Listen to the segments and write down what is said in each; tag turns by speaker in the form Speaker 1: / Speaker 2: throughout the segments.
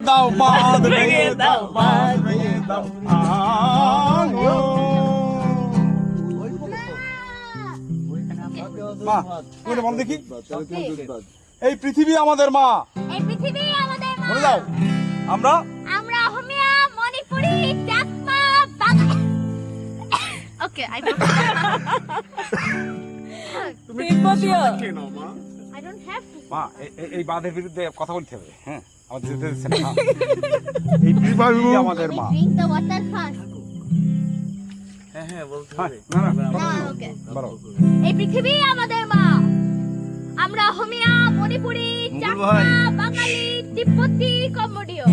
Speaker 1: দাও বাঁধ ভেঙে দাও বাঁধ ভেঙে দাও ভাঙো। মা তুমি বল দেখি এই পৃথিবী আমাদের মা।
Speaker 2: এই পৃথিবী আমাদের মা।
Speaker 1: বলে দাও আমরা?
Speaker 2: আমরা অহমিয়া মণিপুরি চাকমা বাঙালি ওকে আই
Speaker 3: তিব্বতীয়।
Speaker 2: আই ডোন্ট হ্যাভ
Speaker 1: মা এই বাঁধের বিরুদ্ধে কথা বলতে হবে। হ্যাঁ। আমাদের যেতে দিচ্ছে না। এই পৃথিবী আমাদের মা।
Speaker 2: ড্রিঙ্ক দ্য ওয়াটার ফার্স্ট
Speaker 4: হ্যাঁ হ্যাঁ বলতে
Speaker 1: হ্যাঁ,
Speaker 4: হবে।
Speaker 1: না না
Speaker 2: না ওকে।
Speaker 1: বলো।
Speaker 2: এই পৃথিবী আমাদের মা। আমরা অহমিয়া মণিপুরি চাকমা বাঙালি তিব্বতি কম্বোডীয়।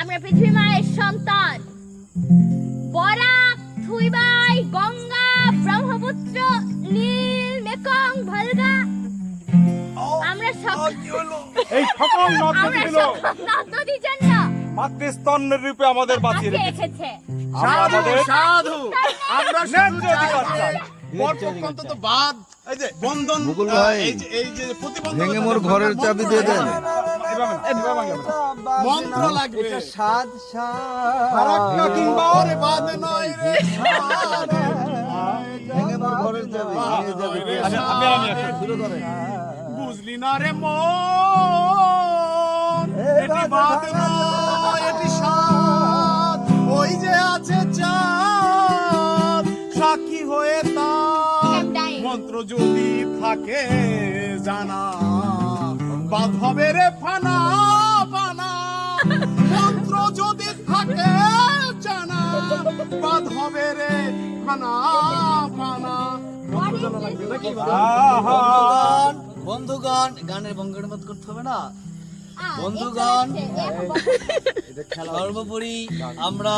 Speaker 2: আমরা পৃথিবী মায়ের সন্তান। Barak Thuibai Ganga Brahmaputra Nile Mekong Volga. আমরা সব
Speaker 1: এই সকল নদীগুলো
Speaker 2: নদীর জন্য
Speaker 1: মাতৃস্তন্যের রূপে আমাদের বাঁচিয়ে রেখেছে। আমাদের
Speaker 4: সাধু। আমরা শুধু
Speaker 1: অধিকার
Speaker 4: চাই।
Speaker 5: ভেঙে মোর ঘরের চাবি দিয়ে দেন।
Speaker 4: মন্ত্র লাগবে।
Speaker 5: সাদ ভেঙে মোর ঘরের চাবি।
Speaker 4: বুঝলি না রে মন? এটি বাদ নয় এটি সাত ওই যে আছে চাঁদ সাক্ষী হয়ে তার. মন্ত্র যদি থাকে জানা বাদ হবে রে ফানা ফানা। মন্ত্র যদি থাকে জানা বাদ হবে রে ফানা ফানা। মন্ত্র জানা লাগবে নাকি?
Speaker 1: আহা।
Speaker 6: বন্ধুগণ গানের বঙ্গনুবাদ করতে হবে না? বন্ধুগণ। সর্বোপরি আমরা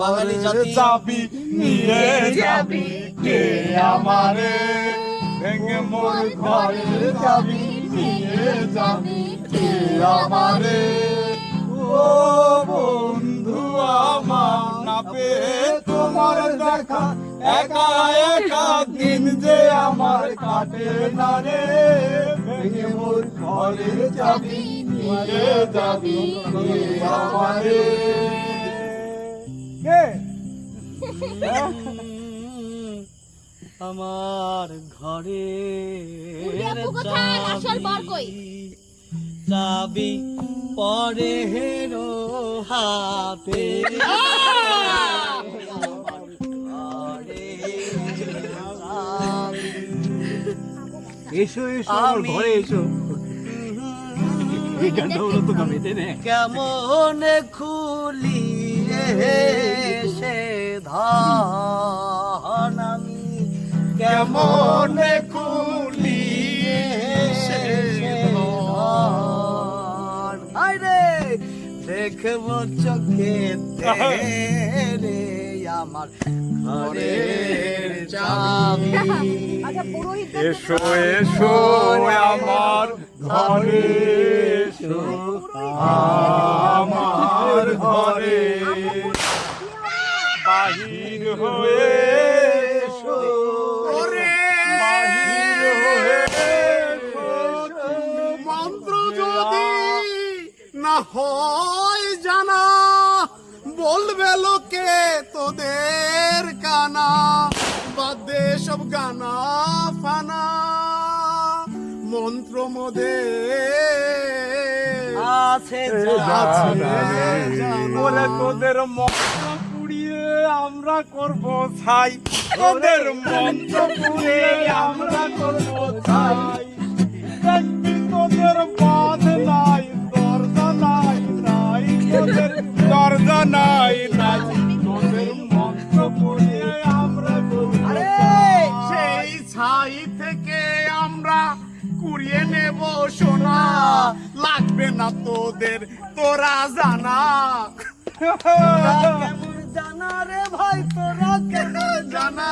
Speaker 6: বাঙালি জাতি
Speaker 1: চাবি নিয়ে যাবি কে আমারে? ভেঙে মোর ঘরের চাবি নিয়ে যাবি কে আমারে? ও বন্ধু আমার না পেয়ে তোমার দেখা একা একা দিন যে আমার কাটে না রে ভেঙে মোর ঘরের চাবি নিয়ে যাবি আমারে। কে?
Speaker 6: আমার ঘরে? চাবি পরে হেরো হাতে।
Speaker 5: এসো এসো আমার ঘরে এসো।
Speaker 6: কেমন খুলিয়ে সে ধান আমি? কেমন খুলিয়ে সে ধান? দেখব চোখে রে আমার ঘরের চাবি।
Speaker 1: এসো এসো আমার ঘরে এসো। আমার ঘরে বাহির হয়ে হয়ে
Speaker 4: না হয় জানা বলবে লোকে তোদের কানা বাদ দে সব গানা ফানা। মন্ত্র মোদে।
Speaker 6: আছে
Speaker 1: বলে তোদের মন্ত্র পুড়িয়ে আমরা করব ছাই। তোদের মন্ত্র পুড়িয়ে আমরা করব ছাই। দেখবি তোদের বাঁধ নাই দরজা নাই নাই তোদের দরজা নাই নাই। আমরা
Speaker 4: সেই ছাই থেকে আমরা কুড়িয়ে নেব সোনা। লাগবে না তোদের তোরা জানা।
Speaker 6: কেমন জানা রে ভাই তোরা কেমন
Speaker 4: জানা?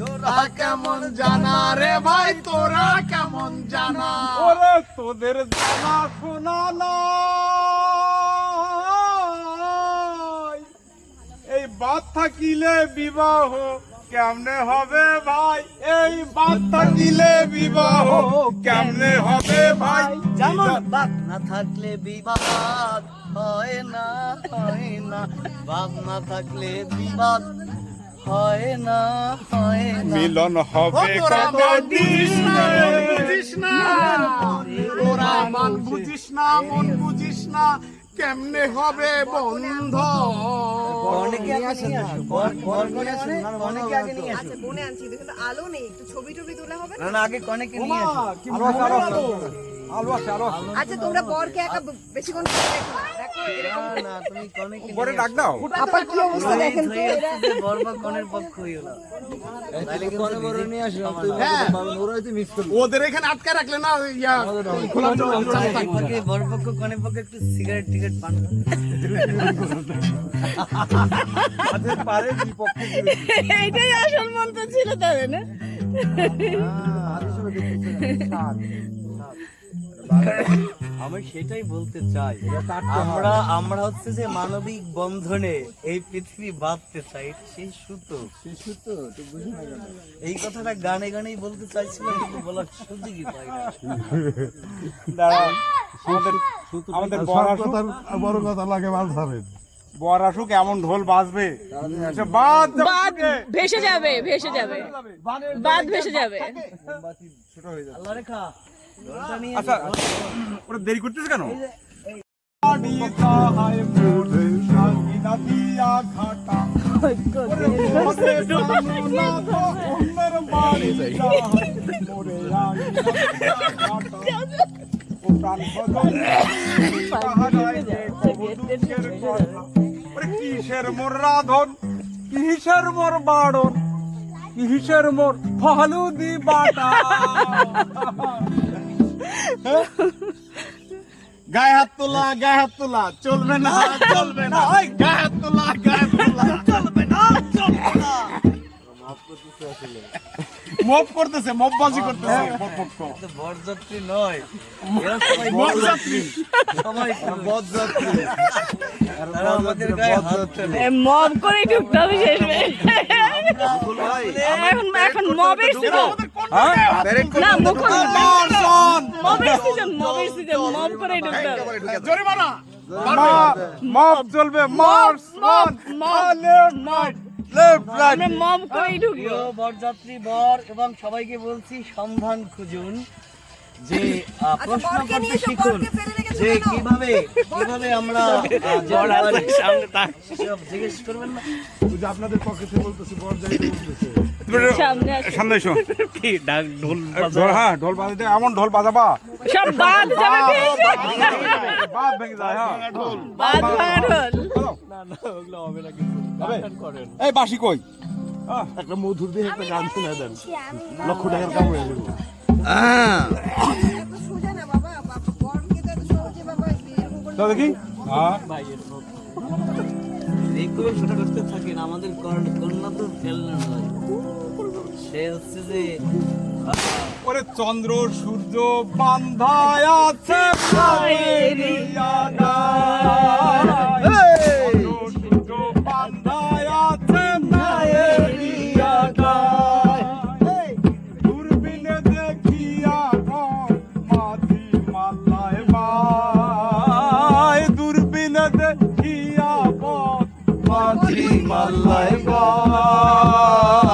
Speaker 4: তোরা কেমন জানা রে ভাই তোরা কেমন জানা?
Speaker 1: ওরে তোদের জানা শোনা নাই বাদ থাকিলে বিবাহ কেমনে হবে ভাই? এই বাদ থাকিলে বিবাহ কেমনে হবে ভাই?
Speaker 6: যেমন বাপ না থাকলে বিবাদ হয় না হয় না। বাপ না থাকলে বিবাদ হয় না হয় না।
Speaker 1: মিলন হবে কত
Speaker 4: বুঝিস না, বুঝিস না। তোরা মন বুঝিস না মন বুঝিস না। কেমনে হবে বন্ধ?
Speaker 6: অনেকে আগে নিয়ে আসো
Speaker 7: আচ্ছা বনে আনছি কিন্তু আলো নেই একটু ছবি টবি তোলা হবে না?
Speaker 6: আগে অনেকে নিয়ে আসো
Speaker 1: আলো আছে আলো আছে।
Speaker 7: আচ্ছা তোমরা বরকে একা বেশিক্ষণ
Speaker 1: ডাক দাও।
Speaker 7: কি অবস্থা দেখেন তো?
Speaker 6: কনের পক্ষ
Speaker 4: হ্যাঁ।
Speaker 5: ওরাই তো মিস করল।
Speaker 4: ওদের এখানে আটকে রাখলে না ইয়া চল
Speaker 6: কনের পক্ষ একটু সিগারেট টিকেট পান।
Speaker 1: পারে
Speaker 3: এইটাই আসল মন্ত্র ছিল তাদের না?
Speaker 6: আমি সেটাই বলতে চাই। আমরা আমরা হচ্ছে যে মানবিক বন্ধনে এই পৃথিবী বাঁধতে চাই এটা সেই সুতো এই কথাটা গানে গানেই বলতে চাইছিলাম কিন্তু বলার সুযোগই পাই না
Speaker 1: আমাদের
Speaker 5: বড় কথা লাগে মাছ ধরেন
Speaker 1: বর আসুক এমন ঢোল বাজবে। আচ্ছা, বাদ
Speaker 3: বাদ ভেসে যাবে ভেসে যাবে। বাদ ভেসে যাবে।
Speaker 6: আল্লাহ রেখা। জলটা নিয়ে
Speaker 1: আচ্ছা ওরা দেরি করতেছে কেন? কিসের মোর রাধন? কিসের মোর বাড়ন? কিসের মোর ফালুদি বাটা?
Speaker 4: গায়ে হাত তোলা গায়ে হাত তোলা চলবে না চলবে না। ওই গায়ে হাত তোলা গায়ে হাত তোলা। চলবে না চলবে না। মপ করতেছে মপবাজি করতেছে। বরপক্ষ
Speaker 6: বরযাত্রী নয়।
Speaker 4: বরযাত্রী।
Speaker 6: সবাই বরযাত্রী।
Speaker 3: মব করে ঢুকতে হবে শেষ এখন এখন মবের সিজন না মুখন মবের সিজন মবের সিজন মব করে ঢুকতে হবে
Speaker 4: জরিমানা।
Speaker 1: মব চলবে march
Speaker 3: mob mob.
Speaker 1: Left
Speaker 3: mob
Speaker 1: left right.
Speaker 6: বরযাত্রী বর এবং সবাইকে বলছি সন্ধান খুঁজুন। যে আহ, প্রশ্ন করতে শিখুন যে কীভাবে কীভাবে আমরা জিজ্ঞেস করবেন না?
Speaker 5: আপনাদের পক্ষে থেকে বলতেছি বর যাই বলতেছে।
Speaker 3: সামনে
Speaker 1: এসো। ঢোল হ্যাঁ ঢোল বাজাতে এমন ঢোল বাজাবা।
Speaker 3: সব বাদ যাবে।
Speaker 1: বাদ ভেঙে যায়। হ্যাঁ।
Speaker 3: বাদ ভাঙা ঢোল।
Speaker 1: এই বাসি কই?
Speaker 5: একটা মধুর দিয়ে একটা গান শুনে দেন। লক্ষ টাকার
Speaker 7: বাবা করে
Speaker 1: তো দেখি হ্যাঁ।
Speaker 6: এইভাবে ছোট করতে থাকেন আমাদের কন্যা তো ফেলনা নয়। সে হচ্ছে যে
Speaker 1: ওরে চন্দ্র সূর্য বান্ধায় আছে মাল্লায় বায়।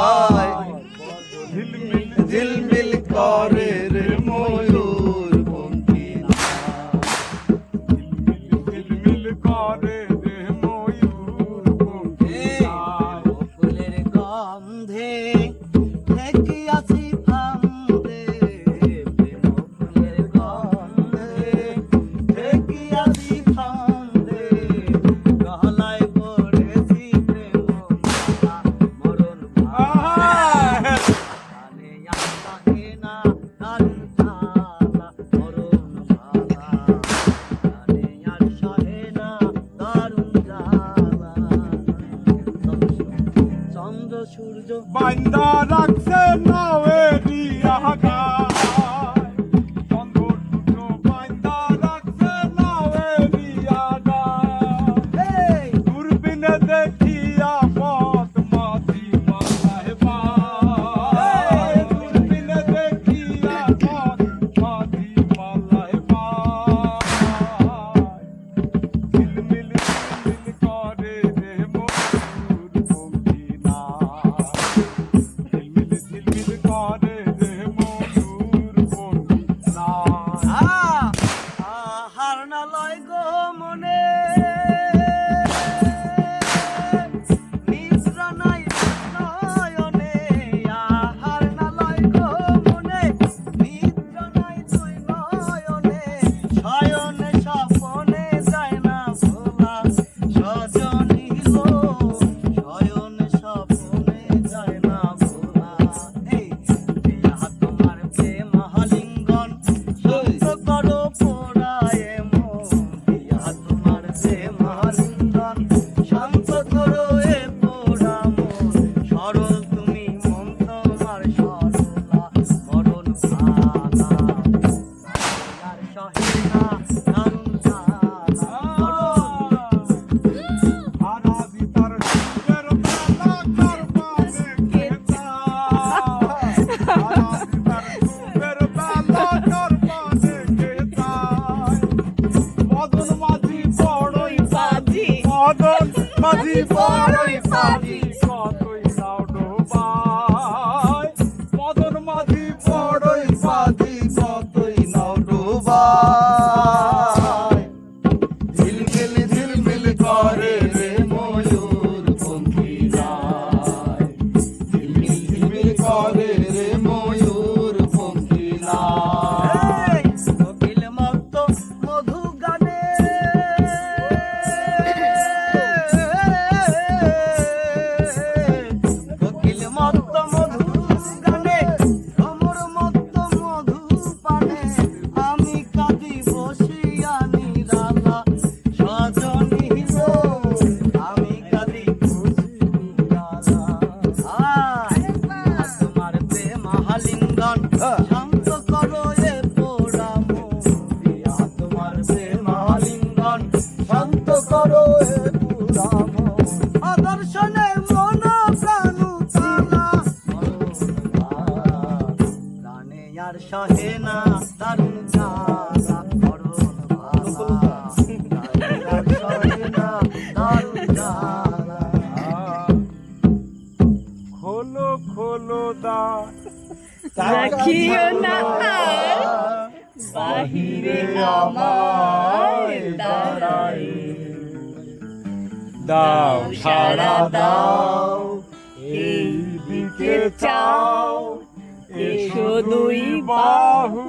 Speaker 3: দুই বাহু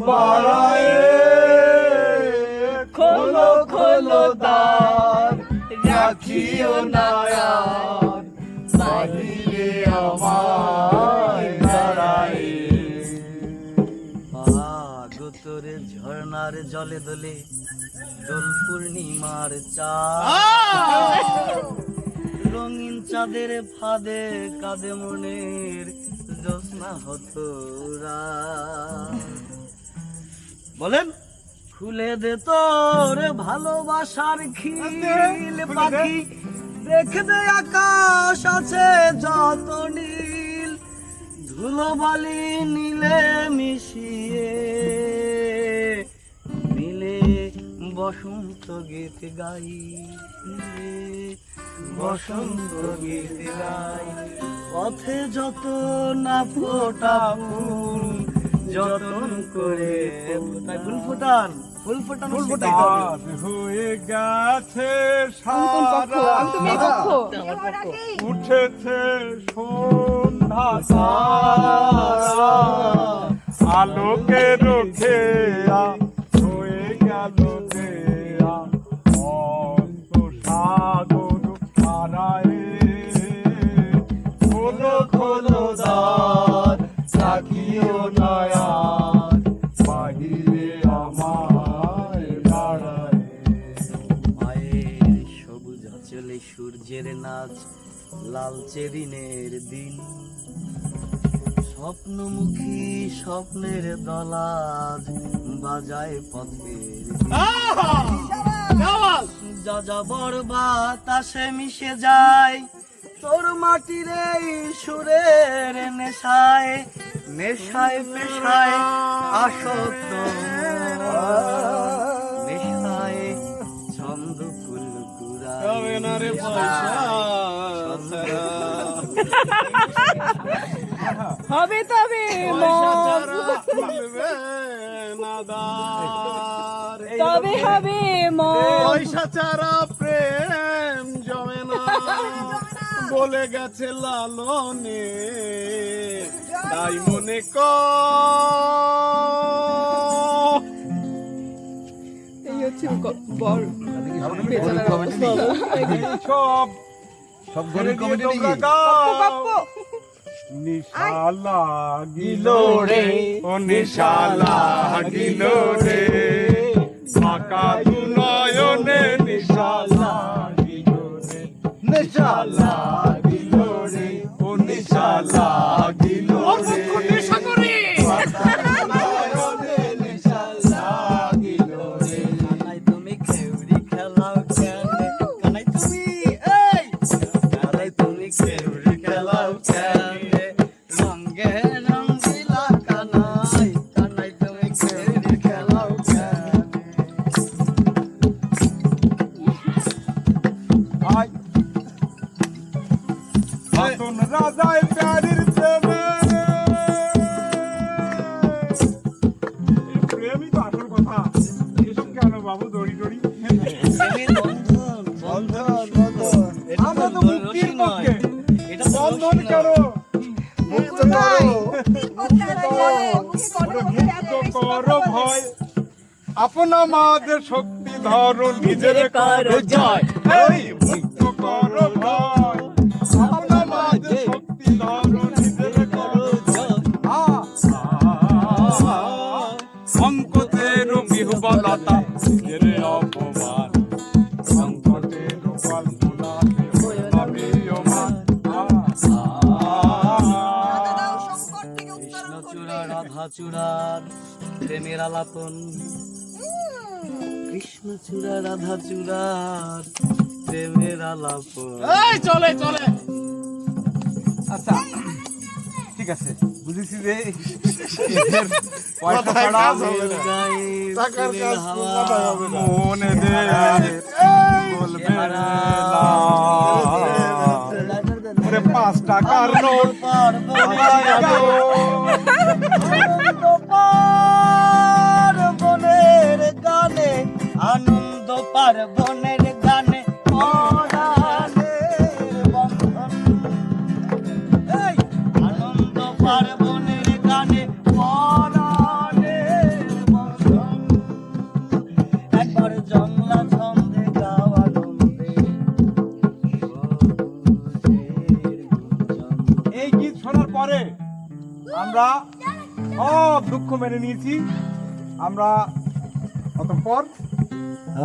Speaker 1: বাড়ায়
Speaker 3: খোলো খোলো দ্বার
Speaker 1: রাখিও না বাহিরে আমায় দাঁড়ায়
Speaker 6: জলে দলে দোল পূর্ণিমার চা রঙিন চাঁদের ফাঁদে কাঁদে মনের বলেন? খুলে দে তোর ভালোবাসার খিল পাখি। দেখবে আকাশ আছে যত নীল। ধুলো বালি নীলে মিশিয়ে বসন্ত গীত গাই বসন্ত গীত গাই। পথে যত না ফোটা ফুল যতন করে ফুল। ফোটান ফুল ফোটান ফুল
Speaker 1: ফোটান। হয়ে গেছে উঠেছে সন্ধ্যা আলোকে রোখে
Speaker 6: লালচে দিনের দিন। স্বপ্নমুখী স্বপ্নের দলাজ বাজায় পথের যাযাবর বাতাসে মিশে যায়। তোর মাটির এই সুরের নেশায় নেশায় পেশায় আসত নেশায় ছন্দ ফুল কুড়া
Speaker 3: হবে তবে তবে হবে
Speaker 4: চারা প্রেম জমে না। বলে গেছে লালনে তাই মনে কর।
Speaker 1: সব
Speaker 5: সব গরিব কমিটি
Speaker 1: তোমরা নিশা লাগিল রে ও নিশা লাগিল রে। ফাঁকা দু নয়নে নিশা লাগিল রে।
Speaker 6: নেশা
Speaker 1: লাগিল রে ও নিশা লাগিল রে। আপনা মাদের শক্তি ধরো নিজের করো জয়। এই মুক্ত করো ভয় আপনা মাদের শক্তি ধরো নিজের করো সংকটের বিহবলতা নিজের অপমান। সংকটের
Speaker 6: রাধা চূড়ার প্রেমের আলাপন। কৃষ্ণচূড়া রাধা চূড়ার প্রেমের আলাপন
Speaker 4: এই চলে চলে
Speaker 1: আচ্ছা ঠিক আছে বুঝেছি যে? মনে দে পাঁচ টাকার নোট আমরা সব দুঃখ মেনে নিয়েছি। আমরা অতঃপর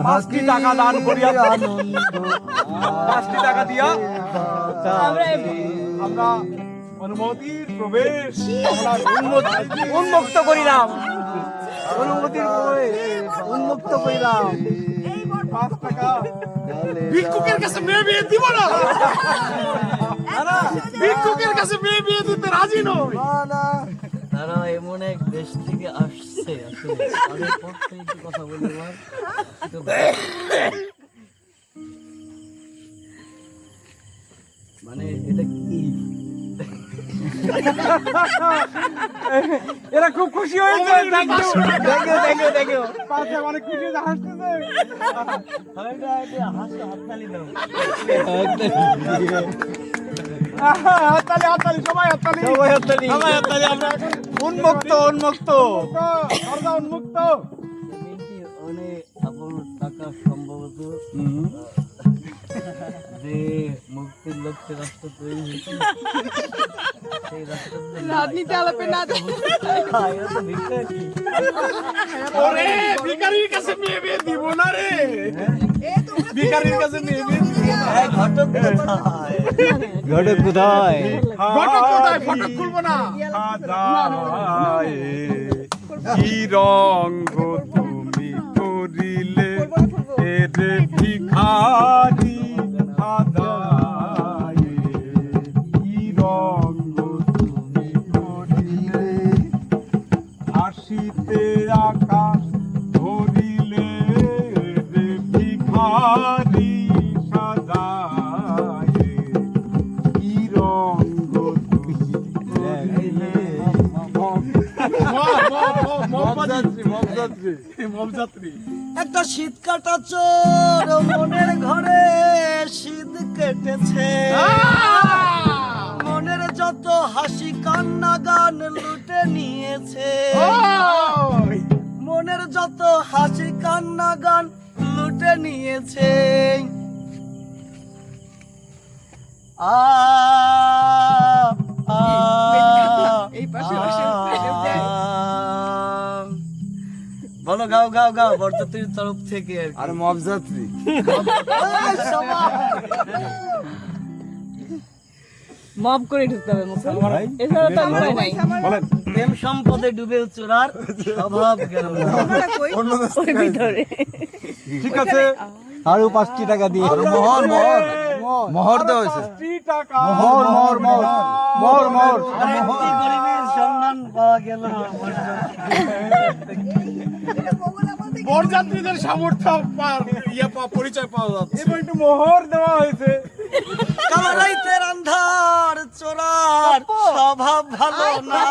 Speaker 1: পাঁচটি টাকা দান করিয়া পাঁচটি টাকা দিয়া
Speaker 3: আমরা
Speaker 1: আমরা অনুমতির প্রবেশ আমরা উন্মুক্ত- উন্মুক্ত করিলাম। অনুমতির প্রবেশ। উন্মুক্ত করিলাম। পাঁচ টাকা।
Speaker 4: ভিক্ষুকের কাছে মেয়ে বিয়ে দিব না। ভিক্ষুকের কাছে মেয়ে বিয়ে দিতে রাজি নই।
Speaker 6: তারা এমন এক দেশ থেকে আসছে আসলে কথা বলি। মানে এটা কি?
Speaker 1: এরা খুব খুশি হয়েছে ইউ পাশে অনেক খুশি হয়েছে হাসতেছে।
Speaker 6: এটা হাসতে হাততালি দাও।
Speaker 1: হাততালি হাততালি সবাই হাততালি সবাই হাততালি সবাই হাততালি আমরা উন্মুক্ত উন্মুক্ত দরজা উন্মুক্ত
Speaker 6: মিন্টি আপনার টাকা সম্ভবত যে মুক্তির লক্ষ্যে রাস্তা তৈরি হয়েছে
Speaker 3: রাজনীতি আলাপে না
Speaker 4: ওরে ভিখারির কাছে মেয়ে বিয়ে দিব না রে ভিখারির কাছে মেয়ে বিয়ে দিব না।
Speaker 6: ঘটক কোথায়
Speaker 5: ঘটক কোথায়
Speaker 4: ফটক খুলবো না
Speaker 1: কি রঙ্গ তুমি করিলে এরে ভিখারি হাজায়
Speaker 6: একটা শীত কাটা চোর মনের ঘরে শীত কেটেছে। মনের যত হাসি কান্না গান লুটে নিয়েছে। মনের যত হাসি কান্না গান লুটে নিয়েছে। আ
Speaker 7: এই পাশে
Speaker 6: বলো গাও গাও গাও বরযাত্রীর তরফ থেকে আর
Speaker 1: মবযাত্রী।
Speaker 3: মব করে ঢুকতে হবে মুখে এছাড়া তো আর নাই।
Speaker 1: বলেন
Speaker 6: প্রেম সম্পদে ডুবে চোরার গেল
Speaker 3: ভিতরে।
Speaker 1: ঠিক আছে
Speaker 5: আরও পাঁচটি টাকা দিয়ে।
Speaker 1: মোহর মোহর মোহর। দেওয়া হয়েছে। টাকা। মোহর মোহর মোহর। মোহর মোহর।
Speaker 6: আরেকটি গরিবের সন্ধান পাওয়া গেল
Speaker 4: বরযাত্রীদের সামর্থ্য ইয়ে পা- পরিচয় পাওয়া যাচ্ছে।
Speaker 1: এবার একটু মোহর দেওয়া হয়েছে।
Speaker 6: কালারাইতের আন্ধার চোরার স্বভাব ভালো না।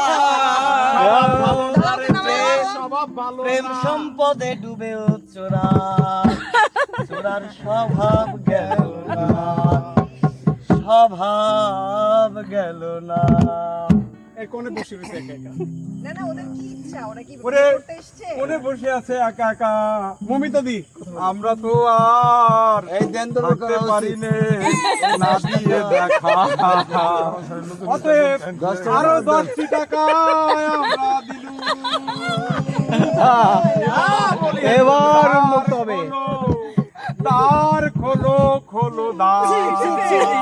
Speaker 4: স্বভাব ভালো
Speaker 6: প্রেম সম্পদে ডুবেও চোরার চোরার স্বভাব গেল না। স্বভাব গেল না।
Speaker 4: এই কোণে বসে রয়েছে একা একা
Speaker 7: না না ওদের কি ইচ্ছা ওরা কি করতে এসছে
Speaker 1: কোনে বসে আছে একা একা মমিতা দি আমরা তো আর এই দেন থাকতে পারি নে না দিয়ে দেখা অতএব আরও দশটি টাকা আমরা দিলু
Speaker 5: এবার উন্নত হবে
Speaker 1: দ্বার খোলো খোলো দ্বার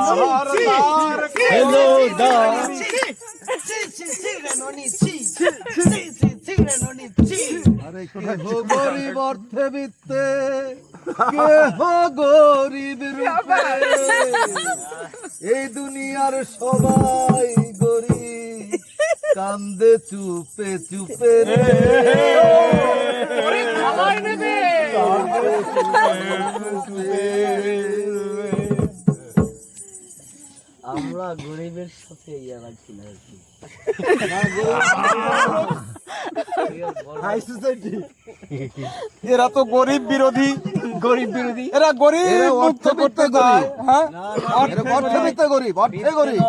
Speaker 1: দ্বার, দ্বার
Speaker 5: হ্যালো দা
Speaker 6: ছি, ছি, ছি রে ননি, ছি, ছি, ছি, ছি রে ননি, ছি।
Speaker 5: কেহ গরিব অর্থে বিত্তে কেহ গরিব রূপে। এই দুনিয়ার সবাই গরিব কান্দে চুপে চুপে রে।
Speaker 6: আমরা গরিবের সাথে ইয়া রাখি না আর কি।
Speaker 1: এরা তো গরিব বিরোধী।
Speaker 5: গরিব বিরোধী।
Speaker 1: এরা গরিব মুক্ত
Speaker 5: অর্থ
Speaker 1: করতে চায়
Speaker 5: গরিব।
Speaker 1: হ্যাঁ?
Speaker 5: অর্থবিত্ত গরিব অর্থে গরিব।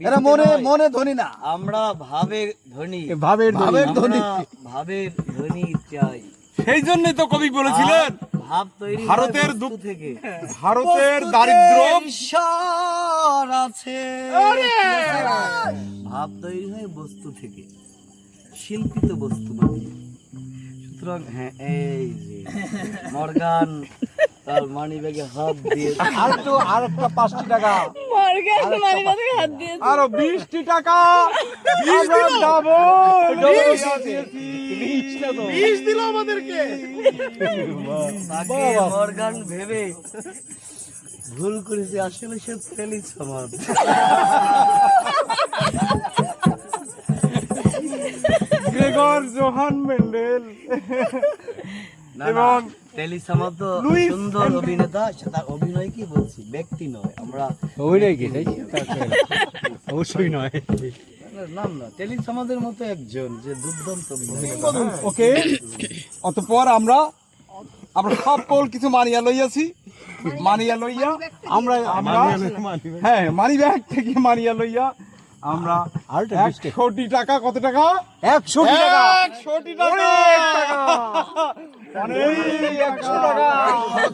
Speaker 5: এরা মনে মনে ধনী না।
Speaker 6: আমরা ভাবে ধনী।
Speaker 5: ভাবের ভাবের ধনী।
Speaker 6: ভাবের ধনী। চাই।
Speaker 1: সেই জন্যই তো কবি বলেছিলেন
Speaker 6: ভাব তৈরি
Speaker 1: ভারতের দুঃখ-
Speaker 6: থেকে।
Speaker 1: ভারতের দারিদ্র
Speaker 6: ঈশ্বর আছে। ভাব তৈরি হয় বস্তু থেকে শিল্পিত বস্তু মানে। সুতরাং হ্যাঁ এই যে মর্গান তার মানি ব্যাগে হাত দিয়ে
Speaker 5: আর একটু আর একটা পাঁচটি টাকা।
Speaker 3: মর্গান মারি মাঝে হাত দিয়েছে।
Speaker 1: আরও বিশটি টাকা। আমরা
Speaker 4: দিল? আমাদেরকে।
Speaker 6: মর্গান ভেবে ভুল করেছে। আসলে সে ফেলি সমাজ
Speaker 1: গ্রেগর জোহান মেন্ডেল। এবং
Speaker 6: সুন্দর অভিনেতা সে তার অভিনয় কি বলছি? ব্যক্তি নয় আমরা
Speaker 5: অবশ্যই নয়।
Speaker 6: নাম না টেলি মতো একজন যে দুর্দান্ত।
Speaker 1: ওকে। অতঃপর আমরা আমরা সকল কিছু মানিয়া লইয়াছি। মানিয়া লইয়া আমরা আমরা হ্যাঁ মানি ব্যাগ থেকে মানিয়া লইয়া আমরা। একশোটি টাকা। কত টাকা?
Speaker 5: একশো টাকা।
Speaker 1: একশোটি টাকা। একশো টাকা।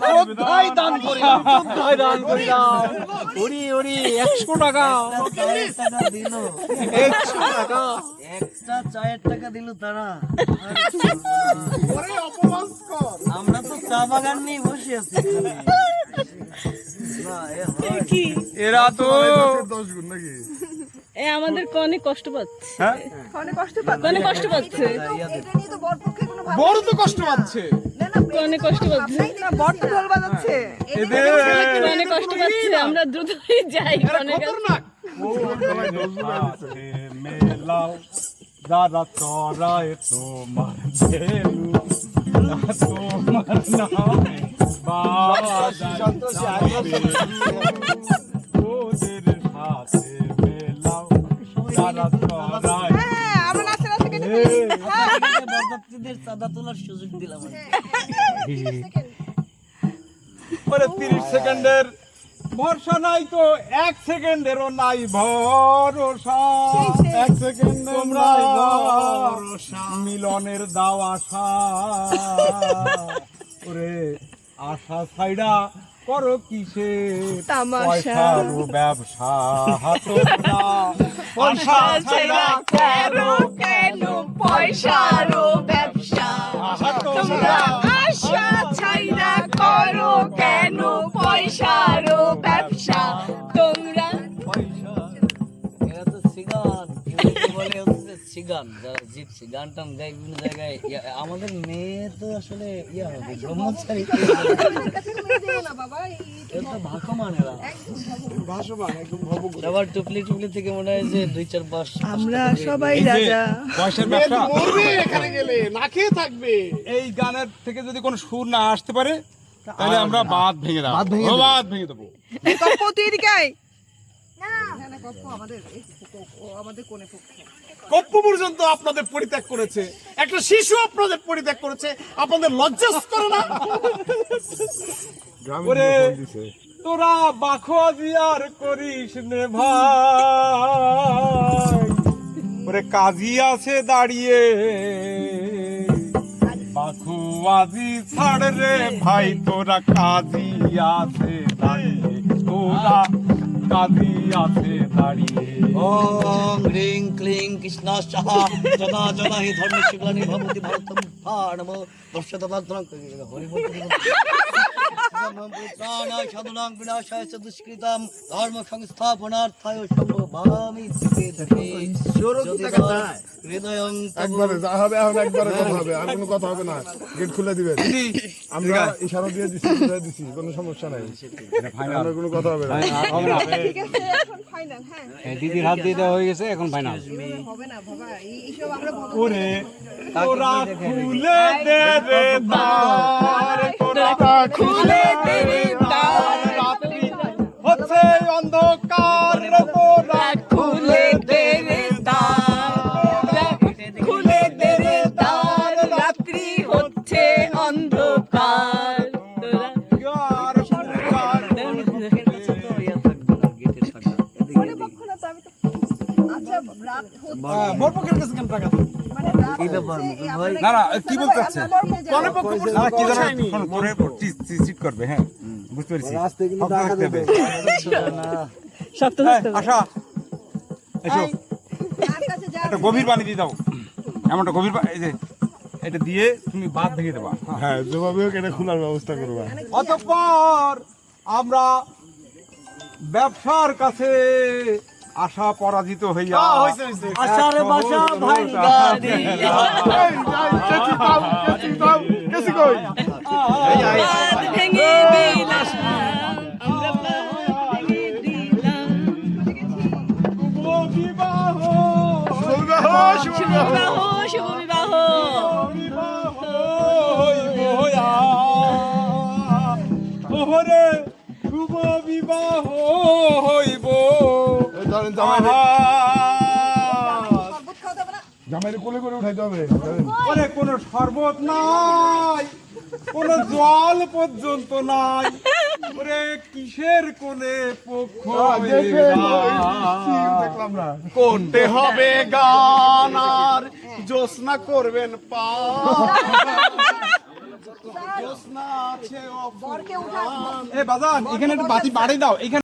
Speaker 5: শ্রদ্ধায় দান করি শ্রদ্ধায় দান করি ওরি ওরি একশো টাকা।
Speaker 6: চায়ের
Speaker 5: একশো টাকা।
Speaker 6: একটা চায়ের টাকা দিল তারা। আমরা তো চা বাগান নিয়ে বসে আছি এখানে। না, এ হয়।
Speaker 3: কি?
Speaker 1: এরা তো
Speaker 3: এ আমাদের অনেক কষ্ট পাচ্ছে।
Speaker 1: হ্যাঁ?
Speaker 7: অনেক কষ্ট পাচ্ছে।
Speaker 3: অনেক কষ্ট পাচ্ছে।
Speaker 7: এটা নিয়ে তো বর পক্ষে কোনো ভাব
Speaker 4: বড় তো কষ্ট পাচ্ছে।
Speaker 7: না না
Speaker 3: অনেক কষ্ট পাচ্ছে।
Speaker 7: না বর তো ঢোল বাজাচ্ছে।
Speaker 1: এদের
Speaker 3: অনেক কষ্ট পাচ্ছে আমরা দ্রুত যাই অনেক
Speaker 1: হাতে মেলাও যারা চড়ায় তোমার দেলু তোমার নামে ওদের সাথে মেলাও যারা চড়ায়
Speaker 7: হ্যাঁ আমরা নাচতে নাচতে কেটে
Speaker 6: বরযাত্রীদের চাঁদা তোলার সুযোগ দিলাম আর
Speaker 1: তিরিশ সেকেন্ডের ভরসা নাই তো এক সেকেন্ডেরও নাই ভরসা। এক সেকেন্ড তোমরা মিলনের দাও আশা ওরে আশা ছাইড়া করো কিসে। পয়সার ব্যবসা
Speaker 3: পয়সা ছাড়া কেন? কেন? পয়সারও ব্যবসা
Speaker 6: জিপসি গান টান গাই বিভিন্ন জায়গায় আমাদের মেয়ে তো আসলে ইয়া হবে ব্রহ্মচারী।
Speaker 7: এই
Speaker 6: এরা তো ভাসমান এরা। সবার টুপলি টুপলি থেকে মনে হয় যে দুই চার পাঁচ
Speaker 3: আমরা সবাই রাজা।
Speaker 1: পয়সার ব্যবসা?
Speaker 4: মরবে এখানে গেলে না খেয়ে থাকবে।
Speaker 1: এই গানের থেকে যদি কোনো সুর না আসতে পারে তাহলে আমরা বাদ ভেঙে দেবো। বাদ ভেঙে দেবো।
Speaker 3: কপ্প তুই এদিকে আয়।
Speaker 7: না না কপ্প আমাদের আমাদের কোণে
Speaker 4: কপ্প পর্যন্ত আপনাদের পরিত্যাগ করেছে। একটা শিশু আপনাদের পরিত্যাগ করেছে। আপনাদের লজ্জা করে না
Speaker 1: তোরা বাখোয়াজি আর করিস নে ভাই। ওরে কাজী আছে দাঁড়িয়ে। বাখোয়াজি ছাড় রে ভাই তোরা কাজী আছে দাঁড়িয়ে। তোরা কাজী আছে দাঁড়িয়ে
Speaker 6: ওম হ্রিং ক্লিং কৃষ্ণ সাহা যদা যদা হি ধর্ম শিবলানি ভবতি ভারতম বর্ষ তথা হরি সাধুনাং বিনাশায় চ ধর্ম সংস্থাপনার্থায় সম্ভবামি সিদ্ধে ধরে হৃদয়ং
Speaker 8: একবারে যা হবে এখন একবারে কথা হবে আর কোনো কথা হবে না গেট খুলে দিবেন আমরা ইশারা দিয়ে দিছি খুলে দিছি কোনো সমস্যা নাই আমরা কোনো কথা হবে না
Speaker 7: ঠিক আছে এখন ফাইনাল হ্যাঁ
Speaker 5: দিদির হাত দিয়ে দেওয়া হয়ে গেছে এখন ফাইনাল
Speaker 7: হবে না বাবা এইসব আমরা
Speaker 1: ওরে তোরা খুলে দে রে দ্বার তোরা
Speaker 3: খুলে দে রে দ্বার।
Speaker 1: রাত্রি হচ্ছে অন্ধকার তোরা
Speaker 3: খুলে দে রে দ্বার খুলে দে রে দ্বার রাত্রি হচ্ছে অন্ধকার। তোরা
Speaker 1: আর পূজার
Speaker 7: কোণে পক্ষ না তো আমি তো আচ্ছা রাত হচ্ছে।
Speaker 4: বরপক্ষের কাছে কেন টাকা
Speaker 7: মানে
Speaker 6: ব্যাপার
Speaker 1: না, না, কি বলতে চাচ্ছে?
Speaker 7: কোণে পক্ষ
Speaker 1: না কি জানো চিট করবে হ্যাঁ বুঝতে পেরেছি শক্ত। আশা এসো একটা গভীর পানি দিয়ে দাও এমনটা গভীর এই যে এটা দিয়ে তুমি বাদ ভেঙে দেবা
Speaker 8: হ্যাঁ যেভাবে হোক এটা খোলার ব্যবস্থা করবা
Speaker 1: অতঃপর আমরা ব্যবসার কাছে আশা পরাজিত হইয়া
Speaker 6: আশার বাসা ভাঙ্গা
Speaker 3: বাঁধ
Speaker 1: বিবাহ হইব।
Speaker 8: জামাইরে কোলে করে উঠাইতে হবে।
Speaker 1: ওরে কোনো শরবত নাই। কোন জল পর্যন্ত নাই। ওরে কিসের কোনে পক্ষ
Speaker 8: দেখলাম না।
Speaker 4: করতে হবে গান আর জোসনা করবেন পা জোসনা আছে
Speaker 7: বরকে উঠা
Speaker 1: এ বাজান এখানে একটু বাতি বাড়ি দাও। এখানে